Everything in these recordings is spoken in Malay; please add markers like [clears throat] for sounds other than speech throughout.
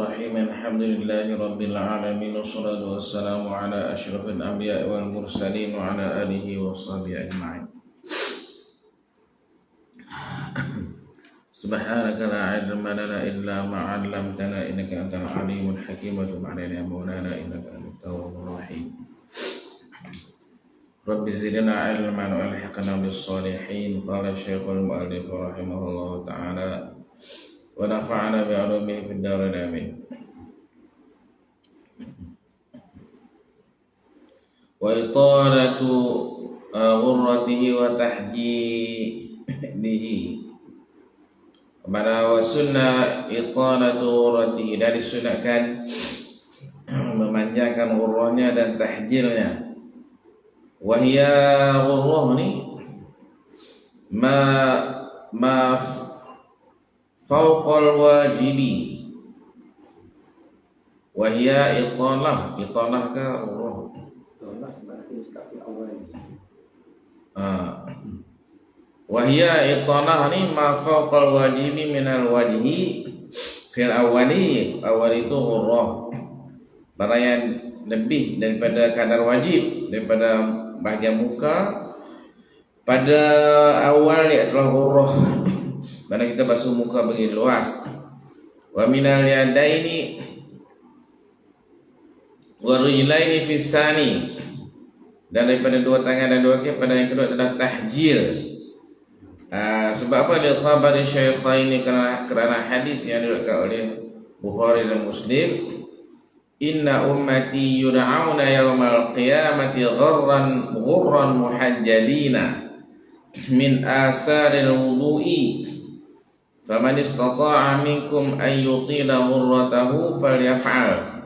الرحيم الحمد لله رب العالمين والصلاة والسلام على أشرف الأنبياء والمرسلين وعلى آله وصحبه أجمعين. سبحانك لا علم لنا إلا ما علمتنا إنك أنت العليم الحكيم. وتب علينا مولانا إنك أنت التواب الرحيم. رب زدنا علما وألحقنا بالصالحين. قال الشيخ المؤلف رحمه الله تعالى ونفعنا بعلومه في الدار آمين وإطالة غرته وتحجيله pada sunnah iqalatu ghurrati dari sunahkan memanjangkan ghurrahnya dan tahjilnya wahya ghurrah ni ma ma fauqal wajibi wahya iqalah. Iqalah ke ghurrah Allah sebagai sekali awal. Ah. Wahia itanah ni ma fawqal wajibi minal wajhi. Fil awali. Awal itu hurrah barang yang lebih daripada kadar wajib daripada bahagian muka. Pada awal ya telah hurrah mana kita basuh muka bagi luas. Wa minal yadaini wa rijlaini fis sani dan daripada dua tangan dan dua kaki pada yang kedua adalah tahjil. Uh, sebab apa? Dia khabar syaikha ini kerana, kerana hadis yang diriwayatkan oleh Bukhari dan Muslim. Inna ummati yud'auna yawmal qiyamati gharran ghurran muhajjalina min asaril wudu'i. Faman istata'a minkum an yutila ghurratahu falyaf'al.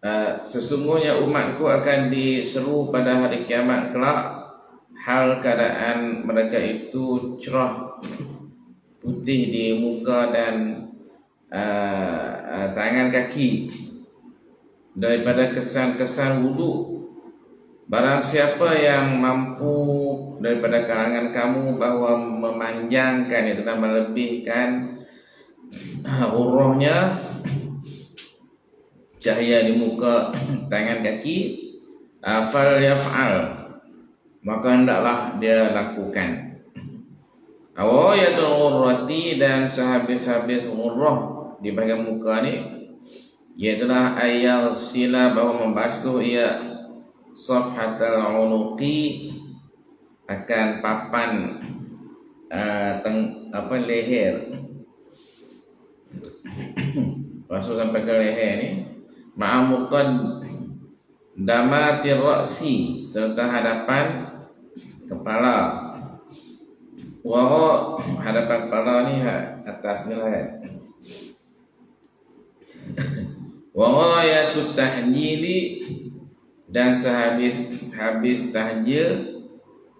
Uh, sesungguhnya umatku akan diseru pada hari kiamat kelak. Hal keadaan mereka itu cerah putih di muka dan uh, uh, tangan kaki. Daripada kesan-kesan wudu. Barang siapa yang mampu daripada kalangan kamu bahawa memanjangkan itu dan melebihkan hurufnya [clears throat] cahaya di muka [clears throat] tangan kaki. Afal yaf'al. Maka hendaklah dia lakukan. [clears throat] Awayatul ghurrati dan sehabis-habis ghurrah di bahagian muka ni iaitulah ayat sila bahawa membasuh ia safhatul unuqi akan papan uh, teng, apa leher. Basuh sampai ke leher ni. Ma'amukad damatir ra'si serta hadapan kepala. Waho hadapan kepala ni ha, atas ni lah kan. Waho yaitu tahjili dan sehabis habis tahjil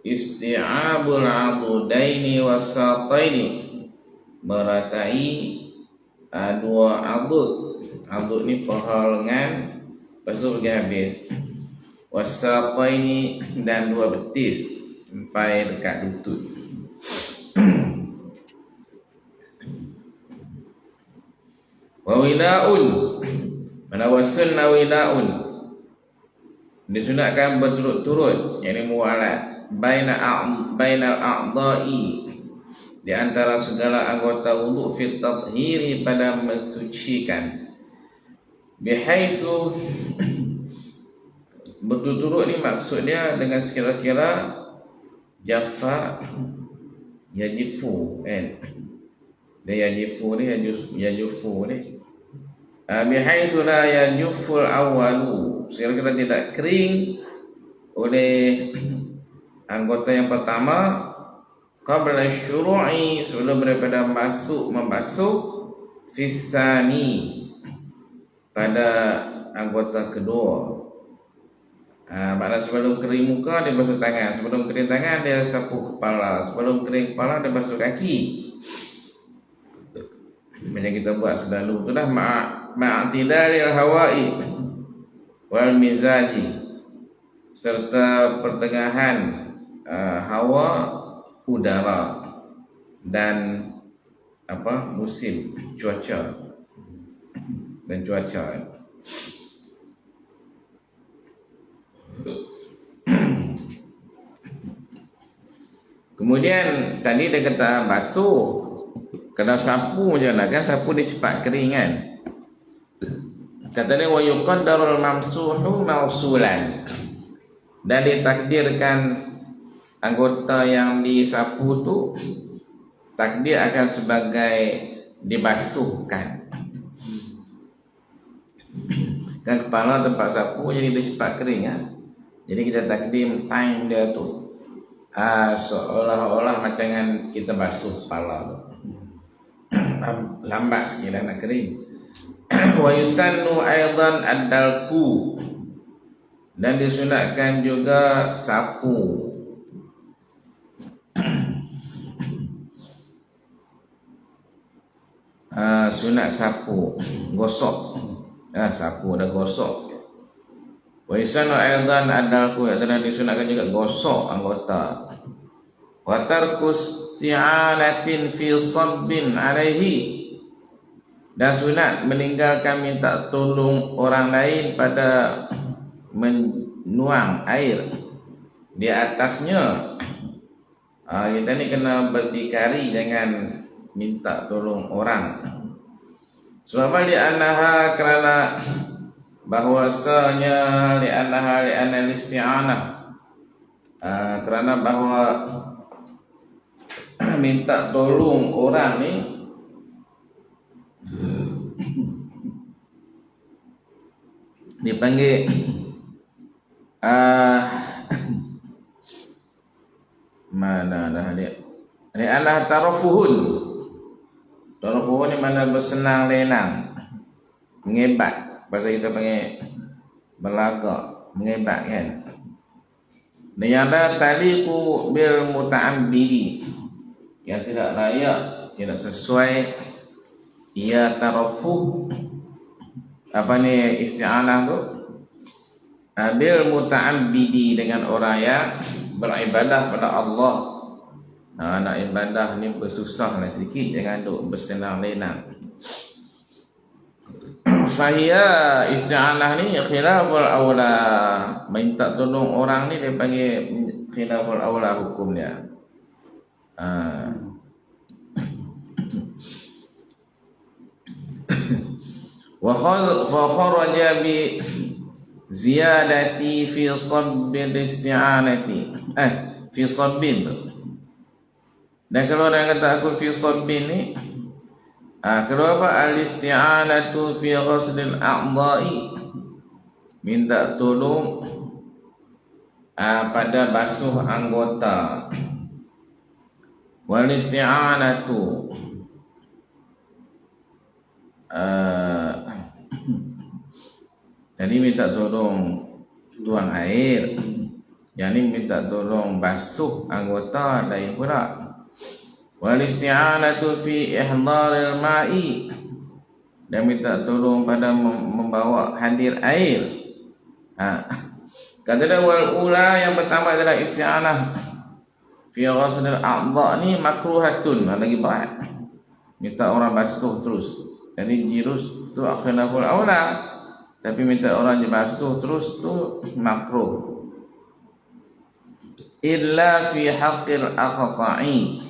isti'abul adudaini wasataini. Meratai uh, dua adud adud ni paha lengan lepas tu pergi habis. Wasataini dan dua betis sampai dekat lutut. [clears throat] Wa wilaun mana wasul na wilaun. Disunatkan berturut-turut. Yakni mualat baina baina a'dha'i di antara segala anggota wuduk fi tathhiri pada mensucikan. Bihaitsu [coughs] berturut-turut ni maksud dia dengan sekira-kira Jafa Yajifu kan? Dia Yajifu ni Yajifu ni. Uh, Bihaitu la Yajiful awalu Sekiranya tidak kering Oleh Anggota yang pertama Qabla syuru'i Sebelum daripada masuk Membasuh Fisani Pada Anggota kedua. Ha, makna sebelum kering muka dia basuh tangan. Sebelum kering tangan dia sapu kepala. Sebelum kering kepala dia basuh kaki. Macam kita buat selalu Itulah ma'atidalil hawa'i Wal mizaji Serta pertengahan uh, Hawa Udara Dan apa Musim Cuaca dan cuaca. [clears throat] Kemudian tadi dia kata basuh. Kena sapu je lah kan sapu dia cepat kering kan. Kata dia wa yuqaddarul mamsuhu mausulan. Dan ditakdirkan anggota yang disapu tu takdir akan sebagai dibasuhkan. Kan kepala tempat sapu jadi dia cepat kering kan. Jadi kita takdim time dia tu ah, seolah-olah macam kan kita basuh kepala tu. [clears throat] Lambat sikit lah nak kering. [clears throat] Wa yusannu aidan ad-dalku dan disunatkan juga sapu. Ah, sunat sapu, gosok. Ah, sapu dah gosok. Wa yusanu aidan adalku adalah disunatkan juga gosok anggota. Wa tarkus ti'alatin fi sabbin alaihi dan sunat meninggalkan minta tolong orang lain pada menuang air di atasnya. Ah, kita ni kena berdikari jangan minta tolong orang. Sebab apa li annaha kerana bahwasanya li anna isti'anah uh, kerana bahawa [clears throat] minta tolong orang ni [clears throat] dipanggil uh, [clears throat] mana dah dia ni anna tarafuhun Tarafuhun ni mana bersenang lenang. Mengebat. Bahasa kita panggil Berlagak Mengebat kan? Dan yang ada taliku bil muta'ambidi Yang tidak layak Tidak sesuai. Ia tarafuh Apa ni isti'anah tu? Bil muta'ambidi Dengan orang yang Beribadah pada Allah Ha, nak ibadah ni bersusah lah sedikit Jangan duk bersenang lenang Fahia [clears throat] isti'anah ni khilaful awla Minta tolong orang ni dia panggil khilaful awla hukum dia. Ha. [clears throat] Wa kharaja bi ziyadati fi sabbil isti'anati. Eh, fi sabbil dan kalau orang kata aku fi sabbin ni ah kalau apa? Al isti'anatu fi ghuslil a'dha'i. Minta tolong ah, pada basuh anggota. Wal isti'anatu ah, jadi minta tolong tuang air. Yang ni minta tolong basuh anggota lain pula wal isti'anatu fi ihdaril ma'i. Dan minta tolong pada membawa hadir air. Ha. Kata dia wal ula yang pertama adalah isti'anah. Fi ghaslil a'dha ni makruhatun ha, lagi berat minta orang basuh terus. Jadi jirus tu akhirul aula. Tapi minta orang dibasuh terus tu makruh. Illa fi haqqil aqta'i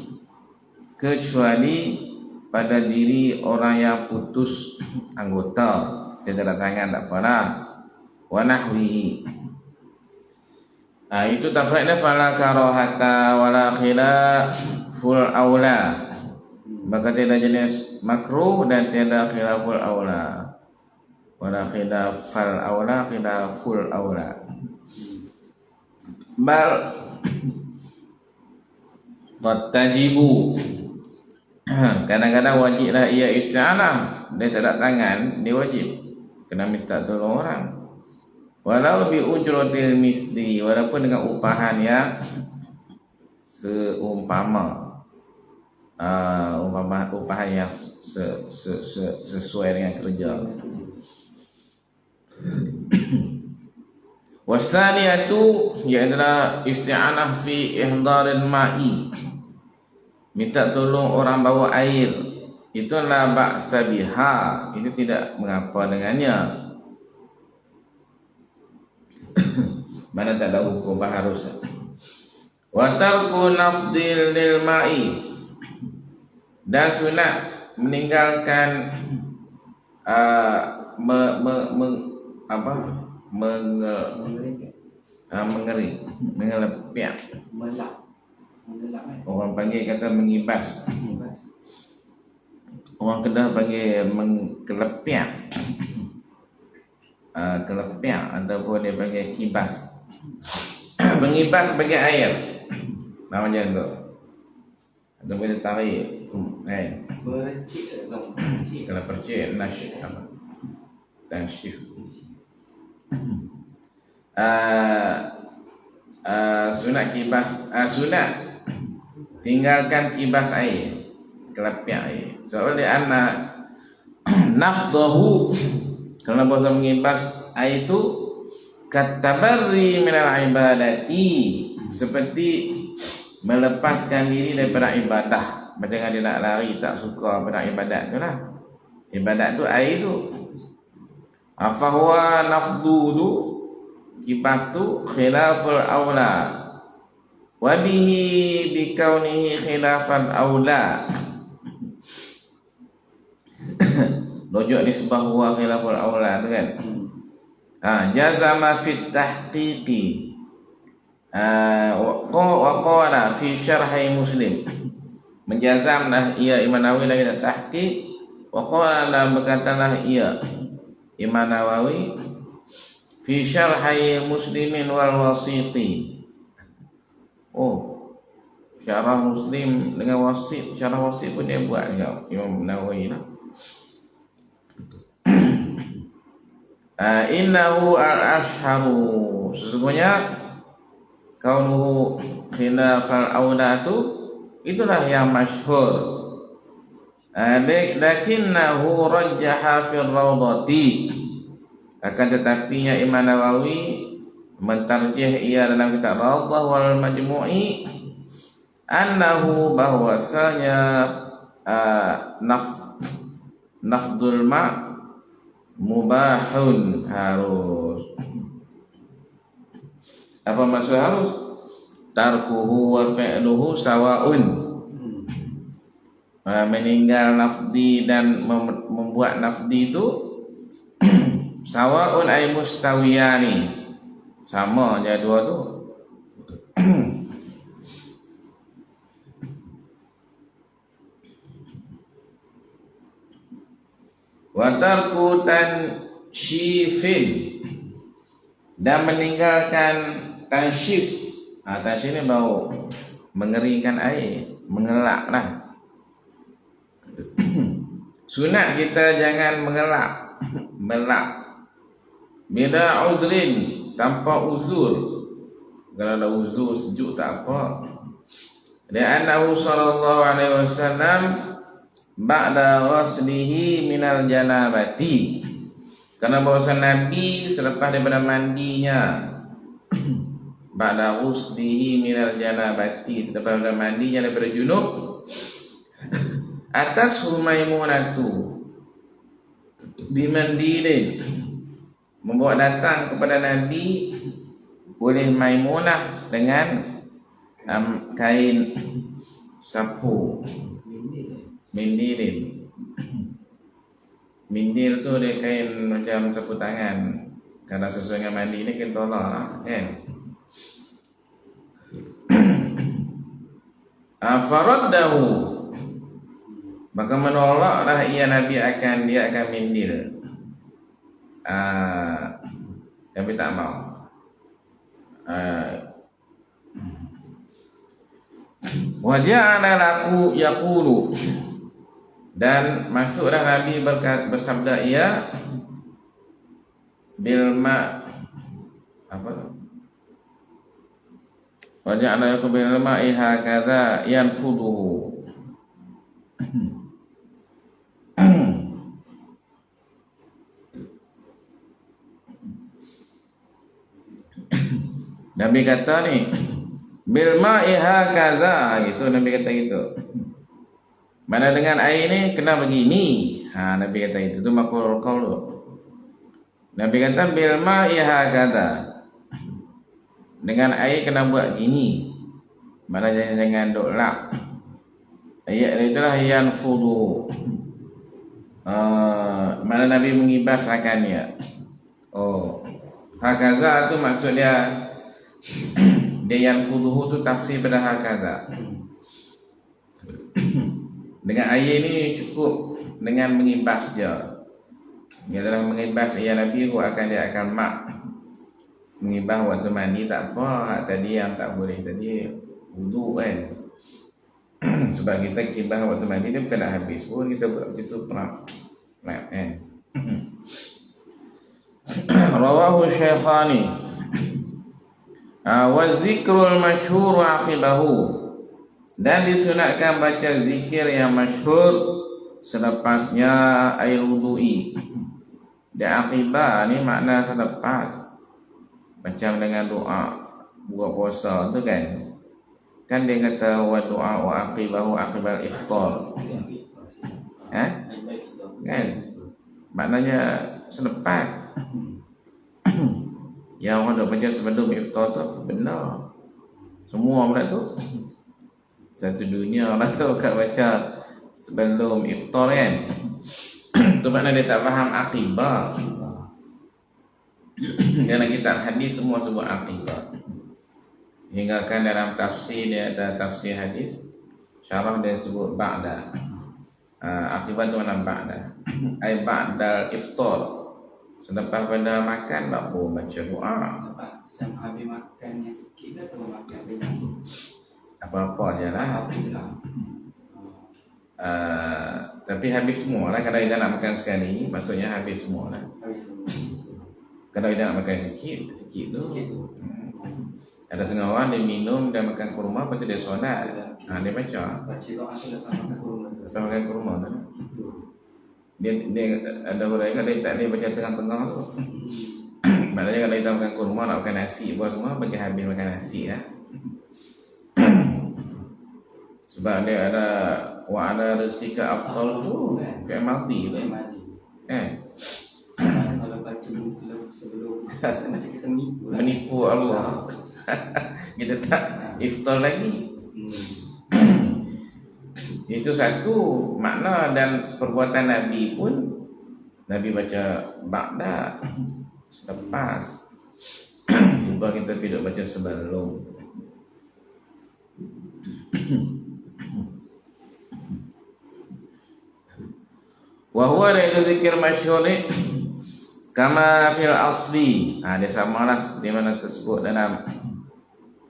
kecuali pada diri orang yang putus [clears throat] anggota. Tanda tangan tak apalah. Wa nahwihi. Ah itu tafsirnya fala karahata wala khilaful aula. Maka tiada jenis makruh dan tiada khilaful aula. Wala khilafal aula khilaful aula. Bal [clears throat] qad tajibu Kadang-kadang wajiblah ia isti'anah Dia tak ada tangan Dia wajib. Kena minta tolong orang. Walau bi ujratil misli Walaupun dengan upahan yang Seumpama. Uh, Umpama upahan yang se, se, se, Sesuai dengan kerja. Wasaniyatu Ia adalah isti'anah fi ihdaril ma'i minta tolong orang bawa air. Itu la ba'sa biha. Itu tidak mengapa dengannya. [coughs] Mana tak ada hukum harus. Wa tarku nafdil lil ma'i. Dan sunat meninggalkan [coughs] uh, me, me, me, apa? Menge, uh, mengeri mengelepiak Melak. Kan. orang panggil kata mengibas. Orang kedah panggil mengkelepiak uh, [coughs] kelepiak ataupun dia panggil kibas. [coughs] Mengibas sebagai air. Nama macam tu. Ataupun dia tarik. Hmm, atau bercik. kalau percik nasyid. Apa? Tansyif uh, [coughs] uh, sunat kibas. Uh, sunat tinggalkan kibas air kelepiak air. Sebab anak [clears throat] nafdahu kerana bahasa mengibas air itu katabarri minal ibadati seperti melepaskan diri daripada ibadah. Macam dia nak lari tak suka pada ibadat tu lah. Ibadat tu air tu. Afahwa nafdu tu kibas tu khilaful aula wa bihi bikaunihi khilafal aula Rujuk ni sebab huwa khilaful aula tu kan? Ha, Jazama fit tahqiqi. Ha, wa qala fi syarhi muslim. Menjazamlah ia Imam Nawawi lagi dah tahqiq. Wa dan berkatalah ia Imam Nawawi Fi syarhi muslimin wal wasiti Oh Syarah muslim dengan wasit Syarah wasit pun dia buat juga Imam Nawawi lah. Uh, [coughs] innahu al-ashharu. Sesungguhnya kaunuhu khilafal aula tu itulah yang masyhur. Uh, lakinnahu rajjaha fi rawdati. Akan tetapinya Imam Nawawi mentarjih ia dalam kitab Rawdah wal Majmu'i annahu bahwasanya uh, naf nafdul ma' mubahun harus. Apa maksud harus? Tarkuhu wa fi'luhu sawaun. Uh, meninggal nafdi dan mem- membuat nafdi itu [clears throat] sawaun ay mustawiyani sama je dua tu. [clears throat] Wa tarku tanshifin. Dan meninggalkan tanshif. Ha, tanshif ni bau mengerikan air mengelak lah. [clears throat] Sunat kita jangan mengelak. [clears throat] Melak. Bila uzrin tanpa uzur. Kalau ada uzur sejuk tak apa. Dan annahu sallallahu alaihi wasallam ba'da ghaslihi minal janabati. Kerana bahawa Nabi selepas daripada mandinya [clears throat] ba'da ghaslihi minal janabati selepas daripada mandinya daripada junub [clears throat] atas Humaimunatu dimandilin [clears throat] membawa datang kepada Nabi oleh Maimunah dengan um, kain sapu. Ini mindilin mindil tu dia kain macam sapu tangan. Karena sesuai dengan mandi ni kan tolak lah kan? [clears throat] Afaraddahu Maka menolaklah ia Nabi akan dia akan mindil uh, Tapi tak mau uh, Waja'ala laku yaqulu. Dan masuklah Nabi bersabda ia bil ma apa? Waja'ala yaku bil ma'i hakadha yanfuduhu [clears throat] Nabi kata ni bil ma'i hakadha gitu Nabi kata gitu Mana dengan air ni kena begini. Ha Nabi kata itu tu makul qaul. Nabi kata bil ma'i hakada. Dengan air kena buat gini. Mana jangan jangan dok. Ayat itulah yang fudu. Uh, mana Nabi mengibaskannya. Oh. Hakaza tu maksud dia [clears throat] dia yang fuduhu tu tafsir pada hakaza. [clears throat] Dengan air ni cukup dengan mengibas je. Dia dalam mengibas air Nabi tu akan dia akan mak mengibas waktu mandi tak apa. Hak tadi yang tak boleh tadi wudu kan. [clears throat] Sebab kita kibas waktu mandi ni bukan nak habis pun kita buat begitu pernah. Nah, eh. Rawahu Syekhani. Ah, wa zikrul masyhur aqibahu dan disunatkan baca zikir yang masyhur selepasnya air wudu'i. Dan akibat ni makna selepas. Macam dengan doa buat puasa tu kan. Kan dia kata wa doa wa aqibahu aqibal iftar. Ha? Kan? Maknanya selepas. [coughs] yang orang dah baca sebelum iftar tu benar. Semua pula tu. Satu dunia lah tu kat baca sebelum iftar kan. Tu makna dia tak faham akibat dalam kitab hadis semua sebut akibat hingga kan dalam tafsir dia ada tafsir hadis syarah dia sebut ba'da. Uh, akibat tu mana ba'da. Ay ba'da iftar selepas pada makan baru baca doa Macam habis makan yang sikit ke atau makan banyak? apa-apa je lah Apa je lah. uh, tapi habis semua lah kalau dia nak makan sekali maksudnya habis semua lah Habis semua. kalau dia nak makan sikit sikit tu Sikit tu. hmm. ada setengah orang dia minum dan makan kurma lepas tu dia solat ha, dia baca Baca doa tu lepas makan kurma tu. lepas makan kurma tu. Dia, dia ada orang yang dia tak boleh baca tengah-tengah tu. [coughs] Maknanya kalau kita makan kurma nak makan nasi buat semua bagi habis makan nasi lah [coughs] sebab dia ada wa ada rezeki ke afdal tu kayak mati tu. Eh. Kalau baca lagu sebelum Rasa macam kita menipu lah. menipu Allah. [laughs] Kita tak iftar lagi. Hmm. Itu satu makna dan perbuatan Nabi pun Nabi baca ba'da [clears throat] selepas. [clears throat] Cuba kita tidak baca sebelum. [clears throat] Wa huwa la zikir masyhur ni kama fil asli. Ha, dia samalah seperti mana tersebut dalam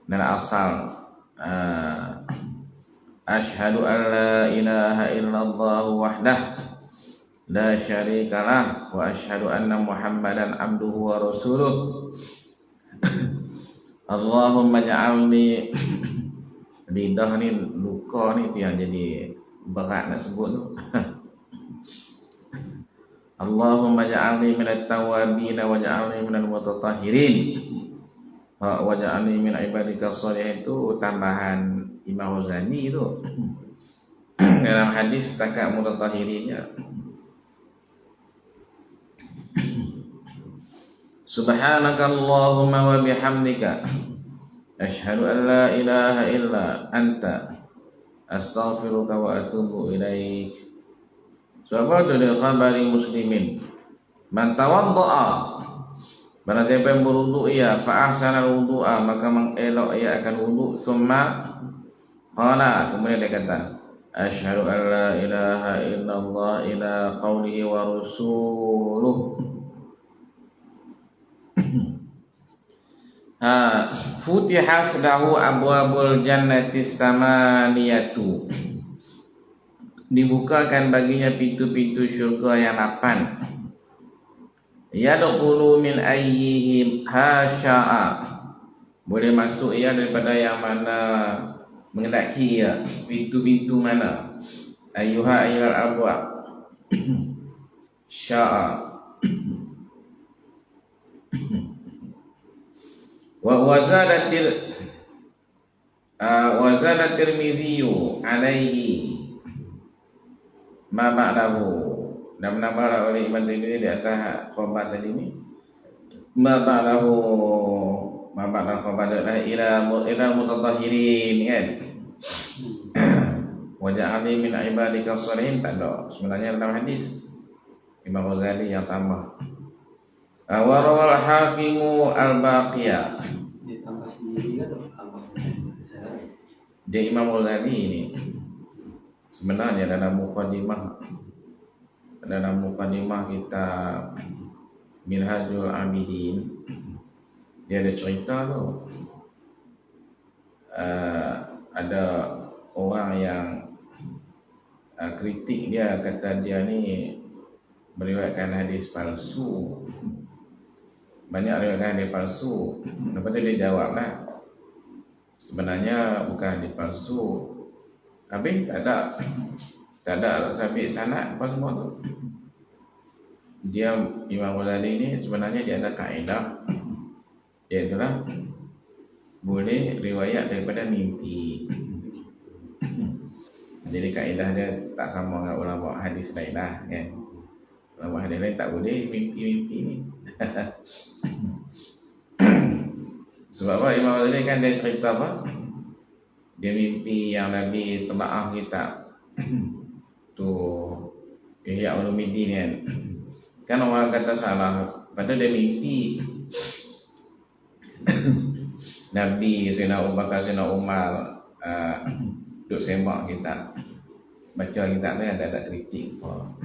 dalam asal uh, Ashhadu an la ilaha illallah wahdah. La syarika lah. Wa ashhadu anna muhammadan abduhu wa rasuluh. [coughs] Allahumma ja'alni [coughs] lidah ni luka ni tu yang jadi berat nak sebut tu. [coughs] Allahumma ja'alni minat tawabin wa ja'alni minal mutatahhirin. Wa ja'alni min ibadika salihin. Itu tambahan Imam Ghazali tu. [coughs] Dalam hadis takat mutatahhirinnya Subhanaka Allahumma wa bihamdika. Ashhadu an la ilaha illa anta. Astaghfiruka wa atubu ilaik. Sebab itu dari khabari muslimin. Man tawadda'a. Barang siapa yang berwudu ia Fa'ahsana wudu'a. Maka mengelok ia akan wudu Summa Qala Kemudian dia kata Ashhadu an la ilaha illallah ila qawlihi wa rasuluh. [clears throat] Ha, Futihas lahu abwabul jannati samaniyatu. Dibukakan baginya pintu-pintu syurga yang lapan. Yadkhulu min ayyihim hasya'a. Boleh masuk ia daripada yang mana mengendaki ia Pintu-pintu mana? Ayuha ayyuhal abwab [clears throat] Sya'a. [clears throat] Wa wazadatil uh, wazada tirmidhi alaihi. Ma ba'dahu dan menambahlah oleh Imam Zaini di atas khabar tadi ni. Ma ba'dahu ma ba'dahu khabar adalah ila ila mutatahhirin kan? Wajah ali min ibadika salihin tak ada. Sebenarnya dalam hadis. Imam Ghazali yang tambah. Ah, wa rawal hakimu al-baqiyah Dia atau tambah? dia Imam Ghazali ini sebenarnya dalam mukadimah dalam mukadimah kitab Minhajul Abidin dia ada cerita tu. Uh, ada orang yang uh, kritik dia. Kata dia ni meriwayatkan hadis palsu. Banyak riwayatkan hadis palsu. Lepas tu dia jawab lah sebenarnya bukan hadis palsu. Habis tak ada tak ada sabit sanad apa semua tu. Dia Imam Ghazali ni sebenarnya dia ada kaedah dia itulah boleh riwayat daripada mimpi. Jadi kaedah dia tak sama dengan ulama hadis lain lah kan? Ulama hadis lain tak boleh mimpi-mimpi ni. [coughs] Sebab apa? Imam Ghazali kan dia cerita apa? Dia mimpi yang Nabi telaah kitab. [coughs] Tu Ihya Ulumuddin kan. [coughs] Kan orang kata salah. Padahal dia mimpi Nabi Sayyidina Abu Bakar Sayyidina Umar uh, [clears throat] duduk semak kitab baca kitab ni ada ada kritik apa.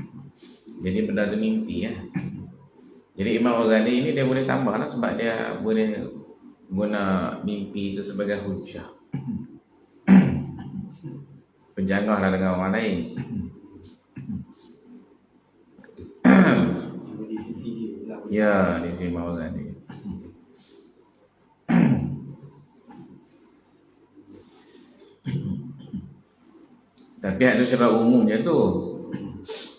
jadi benda tu mimpi ya. jadi Imam Ghazali ini dia boleh tambah lah sebab dia boleh guna mimpi itu sebagai hujah [clears throat] penjangah lah dengan orang lain di sisi dia lah. ya di sini Imam Ghazali Tapi ada secara umumnya tu.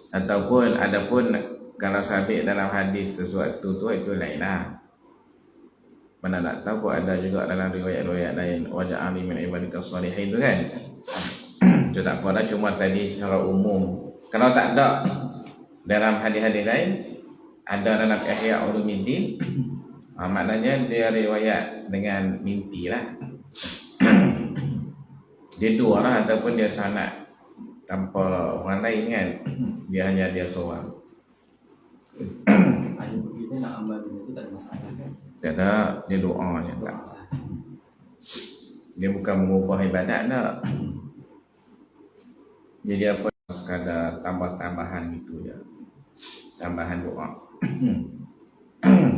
Ataupun ada pun Kalau sabit dalam hadis sesuatu tu Itu lain lah. Mana nak tahu pun ada juga dalam riwayat-riwayat lain. Wajah ali min ibadika salihin tu kan. [clears throat] Itu tak apa lah cuma tadi secara umum. Kalau tak ada Dalam hadis-hadis lain Ada dalam ihya ulumuddin ha, [clears throat] Maknanya dia riwayat dengan mimpi lah. [clears throat] Dia dua lah ataupun dia sanad tanpa orang lain kan. Dia hanya dia seorang. [coughs] Ada begitu nak amal benda tu tak ada masalah kan? tak ada dia doa je. Tak dia bukan mengubah ibadat tak jadi apa? Sekadar tambah-tambahan gitu je. Tambahan doa [coughs] [coughs]